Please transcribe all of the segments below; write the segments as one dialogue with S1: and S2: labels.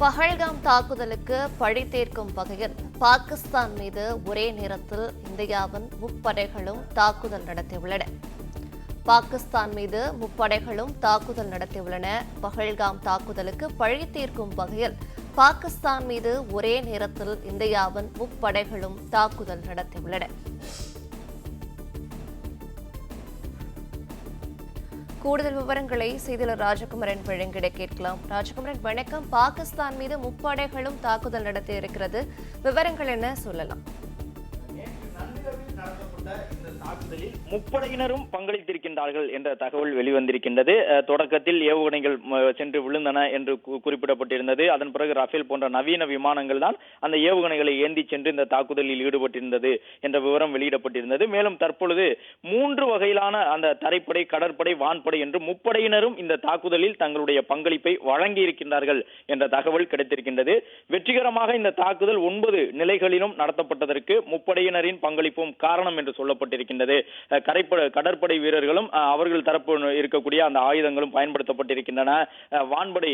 S1: பஹல்காம் தாக்குதலுக்கு பழி தீர்க்கும் வகையில் பாகிஸ்தான் மீது ஒரே நேரத்தில் இந்தியாவின் முப்படைகளும் தாக்குதல் நடத்தியுள்ளன. பாகிஸ்தான் மீது முப்படைகளும் தாக்குதல் நடத்தியுள்ளன. பஹல்காம் தாக்குதலுக்கு பழி தீர்க்கும் வகையில் பாகிஸ்தான் மீது ஒரே நேரத்தில் இந்தியாவின் முப்படைகளும் தாக்குதல் நடத்தியுள்ளன. கூடுதல் விவரங்களை செய்தியாளர் ராஜகுமரன் வழங்கிட கேட்கலாம். ராஜகுமரன் வணக்கம். பாகிஸ்தான் மீது முப்படைகளும் தாக்குதல் நடத்தி இருக்கிறது விவரங்கள் என்ன சொல்லலாம்?
S2: தாக்குதலில் முப்படையினரும் பங்களித்திருக்கின்றார்கள் என்ற தகவல் வெளிவந்திருக்கின்றது. தொடக்கத்தில் ஏவுகணைகள் சென்று விழுந்தன என்று குறிப்பிடப்பட்டிருந்தது. அதன் பிறகு ரஃபேல் போன்ற நவீன விமானங்கள் தான் அந்த ஏவுகணைகளை ஏந்தி சென்று இந்த தாக்குதலில் ஈடுபட்டிருந்தது என்ற விவரம் வெளியிடப்பட்டிருந்தது. மேலும் தற்பொழுது மூன்று வகையிலான அந்த தரைப்படை கடற்படை வான்படை என்று முப்படையினரும் இந்த தாக்குதலில் தங்களுடைய பங்களிப்பை வழங்கியிருக்கின்றார்கள் என்ற தகவல் கிடைத்திருக்கின்றது. வெற்றிகரமாக இந்த தாக்குதல் ஒன்பது நிலைகளிலும் நடத்தப்பட்டதற்கு முப்படையினரின் பங்களிப்பும் காரணம் என்று சொல்லப்பட்டிருக்கின்றது. அஹ் கரைப்பட கடற்படை வீரர்களும் அவர்கள் தரப்பு இருக்கக்கூடிய அந்த ஆயுதங்களும் பயன்படுத்தப்பட்டிருக்கின்றன. வான்படை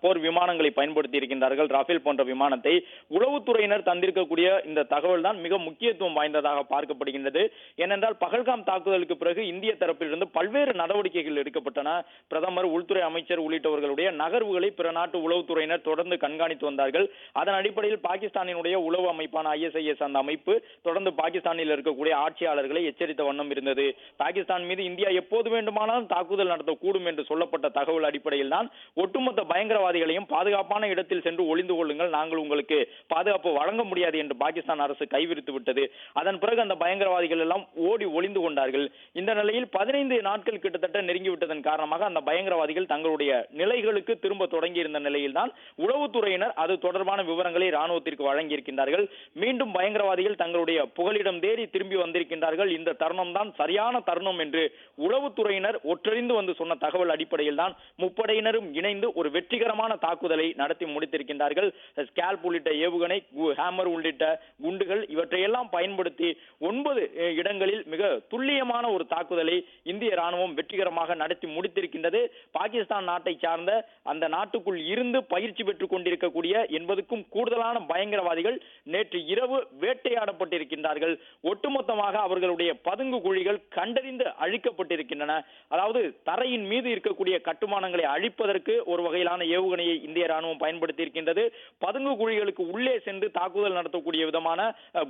S2: போர் விமானங்களை பயன்படுத்தி இருக்கின்றார்கள் ரஃபேல் போன்ற விமானத்தை உளவுத்துறையினர் தந்திருக்கக்கூடிய இந்த தகவல் தான் மிக முக்கியத்துவம் வாய்ந்ததாக பார்க்கப்படுகின்றது. ஏனென்றால் பகல்காம் தாக்குதலுக்கு பிறகு இந்திய தரப்பிலிருந்து பல்வேறு நடவடிக்கைகள் எடுக்கப்பட்டன. பிரதமர் உள்துறை அமைச்சர் உள்ளிட்டவர்களுடைய நகர்வுகளை பிற நாட்டு உளவுத்துறையினர் தொடர்ந்து கண்காணித்து வந்தார்கள். அதன் அடிப்படையில் பாகிஸ்தானினுடைய உளவு அமைப்பான ஐஎஸ்ஐஎஸ் அந்த அமைப்பு தொடர்ந்து பாகிஸ்தானில் இருக்கக்கூடிய ஆட்சியாளர்கள் எச்சரித்த வண்ணம் இருந்தது. பாகிஸ்தான் மீது இந்தியா எப்போது வேண்டுமானாலும் தாக்குதல் நடத்தக்கூடும் என்று சொல்லப்பட்ட தகவல் அடிப்படையில் தான் ஒட்டுமொத்த பயங்கரவாதிகளையும் பாதுகாப்பான இடத்தில் சென்று ஒளிந்து கொள்ளுங்கள் நாங்கள் உங்களுக்கு பாதுகாப்பு வழங்க முடியாது என்று பாகிஸ்தான் அரசு கைவிரித்து விட்டது. அதன் பிறகு அந்த பயங்கரவாதிகள் எல்லாம் ஓடி ஒளிந்து கொண்டார்கள். இந்த நிலையில் பதினைந்து நாட்கள் கிட்டத்தட்ட நெருங்கிவிட்டதன் காரணமாக அந்த பயங்கரவாதிகள் தங்களுடைய நிலைகளுக்கு திரும்ப தொடங்கி இருந்த நிலையில் தான் உளவுத்துறையினர் அது தொடர்பான விவரங்களை ராணுவத்திற்கு வழங்கியிருக்கின்றார்கள். மீண்டும் பயங்கரவாதிகள் தங்களுடைய புகலிடம் தேடி திரும்பி வந்திருக்கின்றார்கள். இந்த தருணம் தான் சரியான தருணம் என்று உளவுத்துறையினர் ஒற்றறிந்து வந்து சொன்ன தகவல் அடிப்படையில் தான் முப்படையினரும் இணைந்து ஒரு வெற்றிகரமான தாக்குதலை நடத்தி முடித்திருக்கின்றார்கள். ஸ்கேல்ப் உள்ளிட்ட ஏவுகணை ஹேமர் உள்ளிட்ட குண்டுகள் இவற்றையெல்லாம் பயன்படுத்தி ஒன்பது இடங்களில் மிக துல்லியமான ஒரு தாக்குதலை இந்திய ராணுவம் வெற்றிகரமாக நடத்தி முடித்திருக்கின்றது. பாகிஸ்தான் நாட்டை சார்ந்த அந்த நாட்டுக்குள் இருந்து பயிற்சி பெற்றுக் கொண்டிருக்கக்கூடிய என்பதுக்கும் கூடுதலான பயங்கரவாதிகள் நேற்று இரவு வேட்டையாடப்பட்டிருக்கின்றார்கள். ஒட்டுமொத்தமாக அவர்கள் அவர்களுடைய பதுங்கு குழிகள் கண்டறிந்து அழிக்கப்பட்டிருக்கின்றன. அதாவது தரையின் மீது இருக்கக்கூடிய கட்டுமானங்களை அழிப்பதற்கு ஒரு வகையிலான ஏவுகணையை இந்திய ராணுவம் பயன்படுத்தி இருக்கின்றது பதுங்கு குழிகளுக்கு உள்ளே சென்று தாக்குதல் நடத்தக்கூடிய விதமான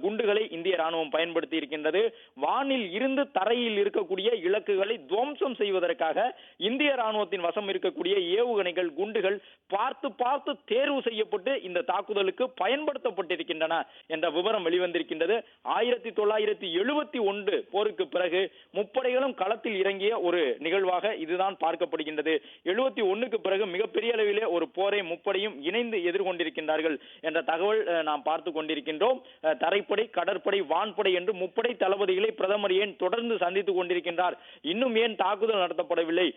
S2: குண்டுகளை இந்திய ராணுவம் பயன்படுத்தி இருக்கின்றது வானில் இருந்து தரையில் இருக்கக்கூடிய இலக்குகளை துவம்சம் செய்வதற்காக இந்திய ராணுவத்தின் வசம் இருக்கக்கூடிய ஏவுகணைகள் குண்டுகள் பார்த்து பார்த்து தேர்வு செய்யப்பட்டு இந்த தாக்குதலுக்கு பயன்படுத்தப்பட்டிருக்கின்றன என்ற விவரம் வெளிவந்திருக்கின்றது. ஆயிரத்தி தொள்ளாயிரத்தி எழுபத்தி உண்டு. போருக்கு பிறகு முப்படைகளும் களத்தில் இறங்கிய ஒரு நிகழ்வாக இதுதான் பார்க்கப்படுகின்றது. எழுபத்தி ஒன்னுக்கு பிறகு மிகப்பெரிய அளவிலே ஒரு போரை முப்படையும் இணைந்து எதிர்கொண்டிருக்கின்றார்கள் என்ற தகவல் நாம் பார்த்து கொண்டிருக்கின்றோம். தரைப்படை கடற்படை வான்படை என்று முப்படை தளபதிகளை பிரதமர் ஏன் தொடர்ந்து சந்தித்துக் கொண்டிருக்கின்றார்? இன்னும் ஏன் தாக்குதல் நடத்தப்படவில்லை?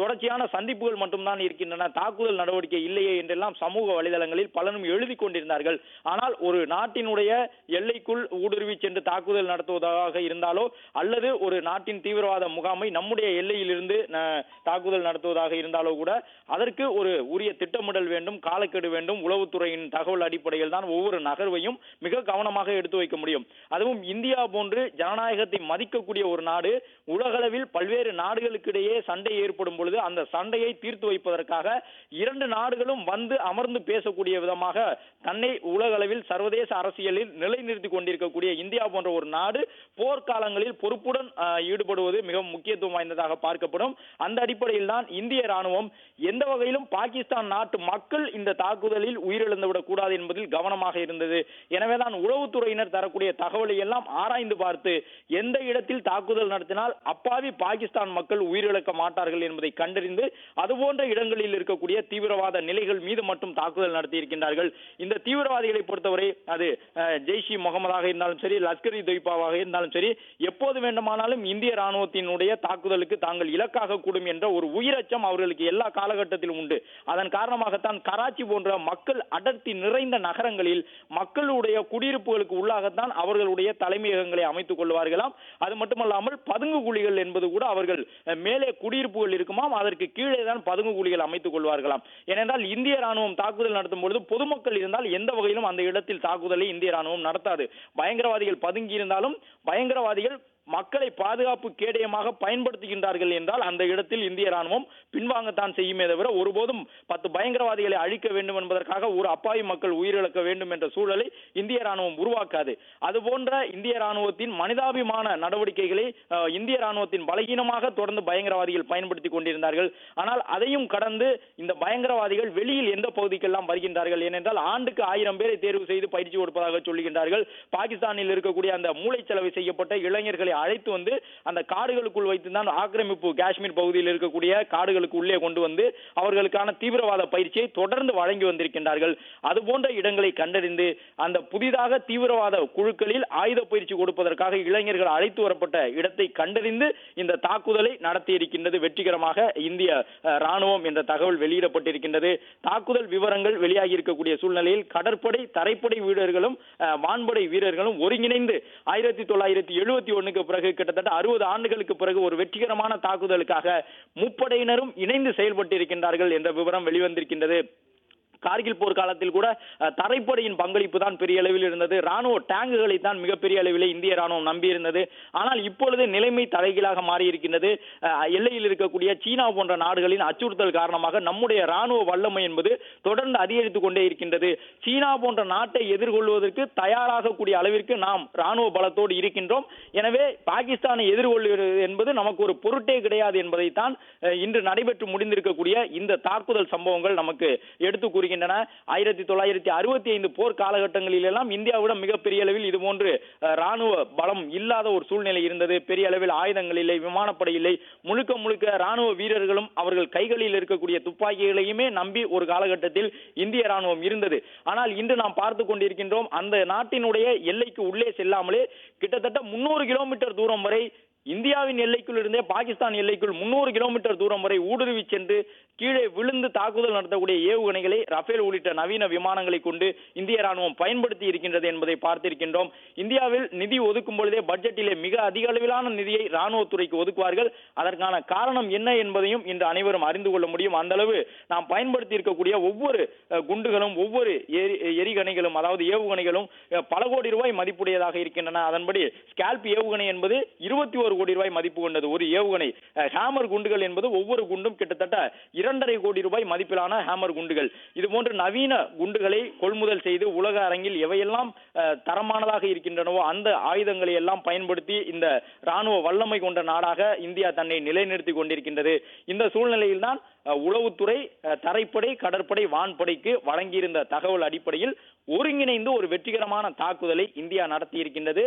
S2: தொடர்ச்சியான சந்திப்புகள் மட்டும்தான் இருக்கின்றன. தாக்குதல் நடவடிக்கை இல்லையே என்றெல்லாம் சமூக வலைதளங்களில் பலரும் எழுதி கொண்டிருந்தார்கள். ஆனால் ஒரு நாட்டினுடைய எல்லைக்குள் ஊடுருவி சென்று தாக்குதல் நடத்துவதாக இருந்த இருந்தாலோ அல்லது ஒரு நாட்டின் தீவிரவாத முகாமை நம்முடைய எல்லையிலிருந்து தாக்குதல் நடத்துவதாக இருந்தாலோ கூட அதற்கு ஒரு உரிய திட்டமிடல் வேண்டும் காலக்கெடு வேண்டும். உளவுத்துறையின் தகவல் அடிப்படையில் தான் ஒவ்வொரு நகர்வையும் மிக கவனமாக எடுத்து வைக்க முடியும். அதுவும் இந்தியா போன்று ஜனநாயகத்தை மதிக்கக்கூடிய ஒரு நாடு உலகளவில் பல்வேறு நாடுகளுக்கிடையே சண்டை ஏற்படும் பொழுது அந்த சண்டையை தீர்த்து வைப்பதற்காக இரண்டு நாடுகளும் வந்து அமர்ந்து பேசக்கூடிய விதமாக தன்னை உலகளவில் சர்வதேச அரசியலில் நிலைநிறுத்திக் கொண்டிருக்கக்கூடிய இந்தியா போன்ற ஒரு நாடு போர்க்க போர்க்காலங்களில் பொறுப்புடன் ஈடுபடுவது மிகவும் முக்கியத்துவம் வாய்ந்ததாக பார்க்கப்படும். அந்த அடிப்படையில் தான் இந்திய ராணுவம் எந்த வகையிலும் பாகிஸ்தான் நாட்டு மக்கள் இந்த தாக்குதலில் உயிரிழந்துவிடக் கூடாது என்பதில் கவனமாக இருந்தது. எனவேதான் உளவுத்துறையினர் தரக்கூடிய தகவலை எல்லாம் ஆராய்ந்து பார்த்து எந்த இடத்தில் தாக்குதல் நடத்தினால் அப்பாவி பாகிஸ்தான் மக்கள் உயிரிழக்க மாட்டார்கள் என்பதை கண்டறிந்து அதுபோன்ற இடங்களில் இருக்கக்கூடிய தீவிரவாத நிலைகள் மீது மட்டும் தாக்குதல் நடத்தி இருக்கின்றார்கள் இந்த தீவிரவாதிகளை பொறுத்தவரை அது அஹ், ஜெய்ஷ் இ முகமதாக இருந்தாலும் சரி லஷ்கர் இ தொய்பாவாக இருந்தாலும் சரி எப்போது வேண்டுமானாலும் இந்திய ராணுவத்தினுடைய தாக்குதலுக்கு தாங்கள் இலக்காக கூடும் என்ற ஒரு உயிரச்சம் அவர்களுக்கு எல்லா காலகட்டத்திலும் உண்டு. அதன் காரணமாகத்தான் கராச்சி போன்ற மக்கள் அடர்த்தி நிறைந்த நகரங்களில் மக்களுடைய குடியிருப்புகளுக்கு உள்ளாகத்தான் அவர்களுடைய தலைமையகங்களை அமைத்துக் கொள்வார்களாம். அது மட்டுமல்லாமல் பதுங்கு குழிகள் என்பது கூட அவர்கள் மேலே குடியிருப்புகள் இருக்குமாம் அதற்கு கீழே தான் பதுங்கு குழிகள் அமைத்துக் கொள்வார்களாம். ஏனென்றால் இந்திய ராணுவம் தாக்குதல் நடத்தும் பொழுது பொதுமக்கள் இருந்தால் எந்த வகையிலும் அந்த இடத்தில் தாக்குதலை இந்திய ராணுவம் நடத்தாது. பயங்கரவாதிகள் பதுங்கி இருந்தாலும் பயங்கரவாதிகள் மக்களை பாதுகாப்பு கேடயமாக பயன்படுத்துகின்றார்கள் என்றால் அந்த இடத்தில் இந்திய ராணுவம் பின்வாங்கத்தான் செய்யுமே தவிர ஒருபோதும் பத்து பயங்கரவாதிகளை அழிக்க வேண்டும் என்பதற்காக ஒரு அப்பாவி மக்கள் உயிரிழக்க வேண்டும் என்ற சூழலை இந்திய ராணுவம் உருவாக்காது. அதுபோன்ற இந்திய ராணுவத்தின் மனிதாபிமான நடவடிக்கைகளை இந்திய ராணுவத்தின் பலகீனமாக தொடர்ந்து பயங்கரவாதிகள் பயன்படுத்தி கொண்டிருந்தார்கள். ஆனால் அதையும் கடந்து இந்த பயங்கரவாதிகள் வெளியில் எந்த பகுதிக்கெல்லாம் வருகின்றார்கள் ஏனென்றால் ஆண்டுக்கு ஆயிரம் பேரை தேர்வு செய்து பயிற்சி கொடுப்பதாக சொல்லுகின்றார்கள். பாகிஸ்தானில் இருக்கக்கூடிய அந்த மூளைச்சலவை செய்யப்பட்ட இளைஞர்களை அழைத்து வந்து அந்த காடுகளுக்குள் வைத்துதான் ஆக்கிரமிப்பு காஷ்மீர் பகுதியில் இருக்கக்கூடிய காடுகளுக்கு உள்ளே கொண்டு வந்து அவர்களுக்கான தீவிரவாத பயிற்சியை தொடர்ந்து வழங்கி வந்திருக்கின்றார்கள். அது போன்ற இடங்களை கண்டறிந்து அந்த புதிதாக தீவிரவாத குழுக்களில் ஆயுத பயிற்சி கொடுப்பதற்காக இளைஞர்கள் அழைத்து வரப்பட்ட இடத்தை கண்டறிந்து இந்த தாக்குதலை நடத்தியிருக்கின்றது. வெற்றிகரமாக இந்திய ராணுவம் என்ற தகவல் வெளியிடப்பட்டிருக்கின்றது. தாக்குதல் விவரங்கள் வெளியாகி இருக்கக்கூடிய சூழ்நிலையில் கடற்படை தரைப்படை வீரர்களும் வான்படை வீரர்களும் ஒருங்கிணைந்து ஆயிரத்தி தொள்ளாயிரத்தி எழுபத்தி ஒண்ணுக்கு பிறகு கிட்டத்தட்ட அறுபது ஆண்டுகளுக்கு பிறகு ஒரு வெற்றிகரமான தாக்குதலுக்காக முப்படையினரும் இணைந்து செயல்பட்டு இருக்கின்றார்கள் என்ற விவரம் வெளிவந்திருக்கின்றது. கார்கில் போர் காலத்தில் கூட தரைப்படையின் பங்களிப்பு தான் பெரிய அளவில் இருந்தது. ராணுவ டேங்குகளை தான் மிகப்பெரிய அளவில் இந்திய ராணுவம் நம்பியிருந்தது. ஆனால் இப்பொழுது நிலைமை தலைகீழாக மாறியிருக்கின்றது. எல்லையில் இருக்கக்கூடிய சீனா போன்ற நாடுகளின் அச்சுறுத்தல் காரணமாக நம்முடைய ராணுவ வல்லமை என்பது தொடர்ந்து அதிகரித்துக் கொண்டே இருக்கின்றது. சீனா போன்ற நாட்டை எதிர்கொள்வதற்கு தயாராகக்கூடிய அளவிற்கு நாம் ராணுவ பலத்தோடு இருக்கின்றோம். எனவே பாகிஸ்தானை எதிர்கொள்வது என்பது நமக்கு ஒரு பொருட்டே கிடையாது என்பதைத்தான் இன்று நடைபெற்று முடிந்திருக்கக்கூடிய இந்த தாக்குதல் சம்பவங்கள் நமக்கு எடுத்து கூறுகின்றன. வருகின்றன ஆயிரத்தி தொள்ளாயிரத்தி அறுபத்தி ஐந்து போர் காலகட்டங்களிலெல்லாம் இந்தியாவிடம் மிகப்பெரிய அளவில் இதுபோன்று ராணுவ பலம் இல்லாத ஒரு சூழ்நிலை இருந்தது. பெரிய அளவில் ஆயுதங்கள் இல்லை விமானப்படை இல்லை. முழுக்க முழுக்க ராணுவ வீரர்களும் அவர்கள் கைகளில் இருக்கக்கூடிய துப்பாக்கிகளையுமே நம்பி ஒரு காலகட்டத்தில் இந்திய ராணுவம் இருந்தது. ஆனால் இன்று நாம் பார்த்து கொண்டிருக்கின்றோம் அந்த நாட்டினுடைய எல்லைக்கு உள்ளே செல்லாமலே கிட்டத்தட்ட முன்னூறு கிலோமீட்டர் தூரம் வரை இந்தியாவின் எல்லைக்குள் இருந்தே பாகிஸ்தான் எல்லைக்குள் முன்னூறு கிலோமீட்டர் தூரம் வரை ஊடுருவி சென்று கீழே விழுந்து தாக்குதல் நடத்தக்கூடிய ஏவுகணைகளை ரஃபேல் உள்ளிட்ட நவீன விமானங்களை கொண்டு இந்திய ராணுவம் பயன்படுத்தி இருக்கின்றது என்பதை பார்த்திருக்கின்றோம். இந்தியாவில் நிதி ஒதுக்கும் பொழுதே பட்ஜெட்டிலே மிக அதிக அளவிலான நிதியை ராணுவத்துறைக்கு ஒதுக்குவார்கள். அதற்கான காரணம் என்ன என்பதையும் இன்று அனைவரும் அறிந்து கொள்ள முடியும். அந்த அளவு நாம் பயன்படுத்தி இருக்கக்கூடிய ஒவ்வொரு குண்டுகளும் ஒவ்வொரு எரி- எரிகணைகளும் அதாவது ஏவுகணைகளும் பல கோடி ரூபாய் மதிப்புடையதாக இருக்கின்றன. அதன்படி ஸ்கால்ப் ஏவுகணை என்பது இருபத்தி ஒரு கோடி ரூபாய் மதிப்பு கொண்டது. ஒரு ஏவுகணை. ஹேமர் குண்டுகள் என்பது ஒவ்வொரு குண்டும் கிட்டத்தட்ட இரண்டரை கோடி ரூபாய் மதிப்பிலான ஹேமர் குண்டுகள். இது போன்ற நவீன குண்டுகளை கொள்முதல் செய்து உலக அரங்கில் எவையெல்லாம் தரமானதாக இருக்கின்றனவோ அந்த ஆயுதங்களை எல்லாம் பயன்படுத்தி இந்த ராணுவ வல்லமை கொண்ட நாடாக இந்தியா தன்னை நிலைநிறுத்திக் கொண்டிருக்கின்றது. இந்த சூழ்நிலையில் தான் உளவுத்துறை தரைப்படை கடற்படை வான்படைக்கு வழங்கியிருந்த தகவல் அடிப்படையில் ஒருங்கிணைந்து ஒரு வெற்றிகரமான தாக்குதலை இந்தியா நடத்தியிருக்கின்றது.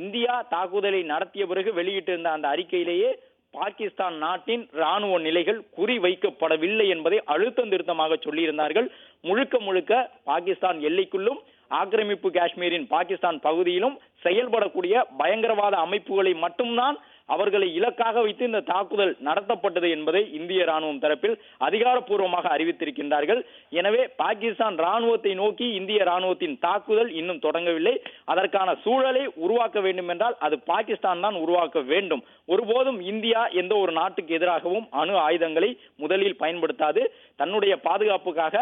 S2: இந்தியா தாக்குதலை நடத்திய பிறகு வெளியிட்டிருந்த அந்த அறிக்கையிலேயே பாகிஸ்தான் நாட்டின் ராணுவ நிலைகள் குறி வைக்கப்படவில்லை என்பதை அழுத்தம் திருத்தமாக சொல்லியிருந்தார்கள். முழுக்க முழுக்க பாகிஸ்தான் எல்லைக்குள்ளும் ஆக்கிரமிப்பு காஷ்மீரின் பாகிஸ்தான் பகுதியிலும் செயல்படக்கூடிய பயங்கரவாத அமைப்புகளை மட்டும்தான் அவர்களை இலக்காக வைத்து இந்த தாக்குதல் நடத்தப்பட்டது என்பதை இந்திய ராணுவம் தரப்பில் அதிகாரப்பூர்வமாக அறிவித்திருக்கின்றார்கள். எனவே பாகிஸ்தான் ராணுவத்தை நோக்கி இந்திய ராணுவத்தின் தாக்குதல் இன்னும் தொடங்கவில்லை. அதற்கான சூழலை உருவாக்க வேண்டும் என்றால் அது பாகிஸ்தான் தான் உருவாக்க வேண்டும். ஒருபோதும் இந்தியா எந்த ஒரு நாட்டுக்கு எதிராகவும் அணு ஆயுதங்களை முதலில் பயன்படுத்தாது. தன்னுடைய பாதுகாப்புக்காக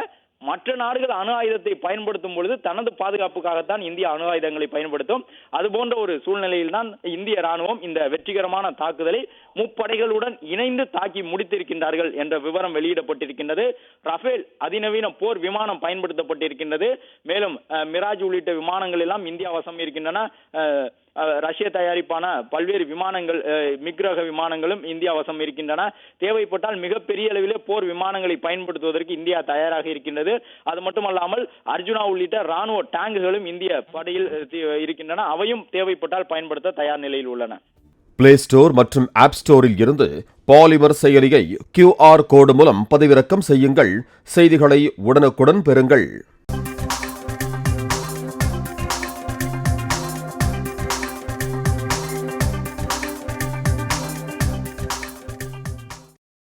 S2: மற்ற நாடுகள் அணு ஆயுதத்தை பயன்படுத்தும் பொழுது தனது பாதுகாப்புக்காகத்தான் இந்தியா அணு ஆயுதங்களை பயன்படுத்தும். அதுபோன்ற ஒரு சூழ்நிலையில் தான் இந்திய ராணுவம் இந்த வெற்றிகரமான தாக்குதலை முப்படைகளுடன் இணைந்து தாக்கி முடித்திருக்கின்றார்கள் என்ற விவரம் வெளியிடப்பட்டிருக்கின்றது. ரஃபேல் அதிநவீன போர் விமானம் பயன்படுத்தப்பட்டிருக்கின்றது. மேலும் அஹ், மிராஜ் உள்ளிட்ட விமானங்கள் எல்லாம் இந்தியா வசம் இருக்கின்றன. அஹ், ரஷ்ய தயாரிப்பான பல்வேறு விமானங்கள் மிக்ரக விமானங்களும் இந்தியா வசம் இருக்கின்றன. தேவைப்பட்டால் மிகப்பெரிய அளவிலே போர் விமானங்களை பயன்படுத்துவதற்கு இந்தியா தயாராக இருக்கின்றது. அது மட்டுமல்லாமல் அர்ஜுனா உள்ளிட்ட ராணுவ டேங்குகளும் இந்திய படையில் இருக்கின்றன. அவையும் தேவைப்பட்டால் பயன்படுத்த தயார் நிலையில் உள்ளன.
S3: பிளே ஸ்டோர் மற்றும் ஆப் ஸ்டோரில் இருந்து பாலிமர் செயலியை கியூஆர் கோடு மூலம் பதிவிறக்கம் செய்யுங்கள். செய்திகளை உடனுக்குடன் பெறுங்கள்.